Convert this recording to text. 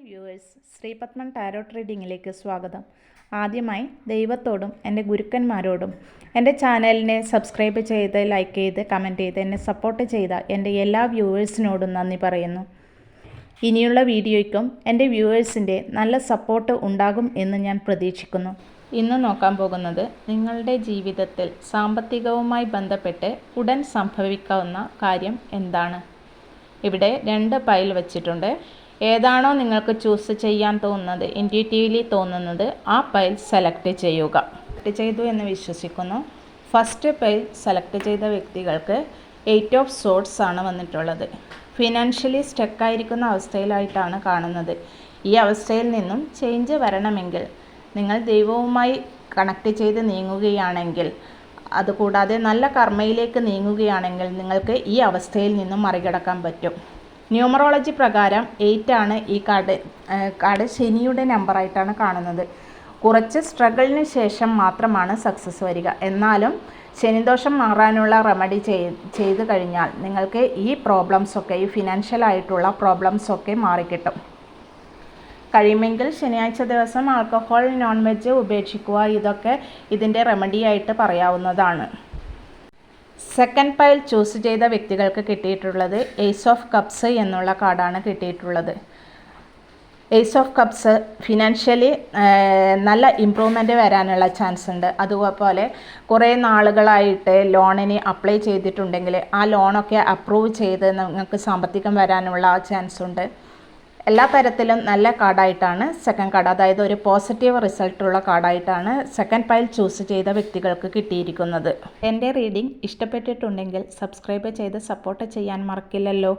Hi viewers Sreepadman tarot റീഡിങ്ങിലേക്ക് സ്വാഗതം. ആദ്യമായി ദൈവത്തോടും എന്റെ ഗുരുക്കന്മാരോടും എന്റെ ചാനലിനെ സബ്സ്ക്രൈബ് ചെയ്ത് ലൈക്ക് ചെയ്ത് കമന്റ് ചെയ്ത് എന്നെ സപ്പോർട്ട് ചെയ്ത എന്റെ എല്ലാ വ്യൂവേഴ്സിനോടും നന്ദി പറയുന്നു. ഇനിയുള്ള വീഡിയോയ്ക്കും എന്റെ വ്യൂവേഴ്സിന്റെ നല്ല സപ്പോർട്ട് ഉണ്ടാകും എന്ന് ഞാൻ പ്രതീക്ഷിക്കുന്നു. ഇന്ന് നോക്കാൻ പോകുന്നത് നിങ്ങളുടെ ജീവിതത്തിൽ സാമ്പത്തികവുമായി ബന്ധപ്പെട്ട് ഉടൻ സംഭവിക്കാവുന്ന കാര്യം എന്താണ്? ഇവിടെ രണ്ട് പൈൽ വെച്ചിട്ടുണ്ട്. ഏതാണോ നിങ്ങൾക്ക് ചൂസ് ചെയ്യാൻ തോന്നുന്നത് ഇന്റ്യൂറ്റീവ്ലി തോന്നുന്നത് ആ പൈൽ സെലക്ട് ചെയ്യുക. സെലക്ട് ചെയ്തു എന്ന് വിശ്വസിക്കുന്നു. ഫസ്റ്റ് പൈൽ സെലക്ട് ചെയ്ത വ്യക്തികൾക്ക് എയ്റ്റ് ഓഫ് സോട്ട്സ് ആണ് വന്നിട്ടുള്ളത്. ഫിനാൻഷ്യലി സ്റ്റക്കായിരിക്കുന്ന അവസ്ഥയിലായിട്ടാണ് കാണുന്നത്. ഈ അവസ്ഥയിൽ നിന്നും ചേഞ്ച് വരണമെങ്കിൽ നിങ്ങൾ ദൈവവുമായി കണക്ട് ചെയ്ത് നീങ്ങുകയാണെങ്കിൽ അതുകൂടാതെ നല്ല കർമ്മയിലേക്ക് നീങ്ങുകയാണെങ്കിൽ നിങ്ങൾക്ക് ഈ അവസ്ഥയിൽ നിന്നും മറികടക്കാൻ പറ്റും. ന്യൂമറോളജി പ്രകാരം എയ്റ്റ് ആണ് ഈ കാർഡ് കാർഡ് ശനിയുടെ നമ്പറായിട്ടാണ് കാണുന്നത്. കുറച്ച് സ്ട്രഗിളിന് ശേഷം മാത്രമാണ് സക്സസ് വരിക. എന്നാലും ശനിദോഷം മാറാനുള്ള റെമഡി ചെയ്ത് കഴിഞ്ഞാൽ നിങ്ങൾക്ക് ഈ പ്രോബ്ലംസൊക്കെ ഈ ഫിനാൻഷ്യൽ ആയിട്ടുള്ള പ്രോബ്ലംസൊക്കെ മാറിക്കിട്ടും. കഴിയുമെങ്കിൽ ശനിയാഴ്ച ദിവസം ആൽക്കഹോൾ നോൺ വെജ് ഉപേക്ഷിക്കുക ഇതൊക്കെ ഇതിന്റെ റെമഡിയായിട്ട് പറയാവുന്നതാണ്. സെക്കൻഡ് പൈൽ ചൂസ് ചെയ്ത വ്യക്തികൾക്ക് കിട്ടിയിട്ടുള്ളത് എയ്സ് ഓഫ് കപ്സ് എന്നുള്ള കാർഡാണ് കിട്ടിയിട്ടുള്ളത്. എയ്സ് ഓഫ് കപ്സ് ഫിനാൻഷ്യലി നല്ല ഇമ്പ്രൂവ്മെന്റ് വരാനുള്ള ചാൻസ് ഉണ്ട്. അതുപോലെ കുറേ നാളുകളായിട്ട് ലോണിന് അപ്ലൈ ചെയ്തിട്ടുണ്ടെങ്കിൽ ആ ലോണൊക്കെ അപ്രൂവ് ചെയ്ത് നിങ്ങൾക്ക് സാമ്പത്തികം വരാനുള്ള ചാൻസ് ഉണ്ട്. എല്ലാ തരത്തിലും നല്ല കാർഡായിട്ടാണ് സെക്കൻഡ് കാർഡ് അതായത് ഒരു പോസിറ്റീവ് റിസൾട്ടുള്ള കാർഡായിട്ടാണ് സെക്കൻഡ് പൈൽ ചൂസ് ചെയ്ത വ്യക്തികൾക്ക് കിട്ടിയിരിക്കുന്നത്. എന്റെ റീഡിംഗ് ഇഷ്ടപ്പെട്ടിട്ടുണ്ടെങ്കിൽ സബ്സ്ക്രൈബ് ചെയ്ത് സപ്പോർട്ട് ചെയ്യാൻ മറക്കില്ലല്ലോ.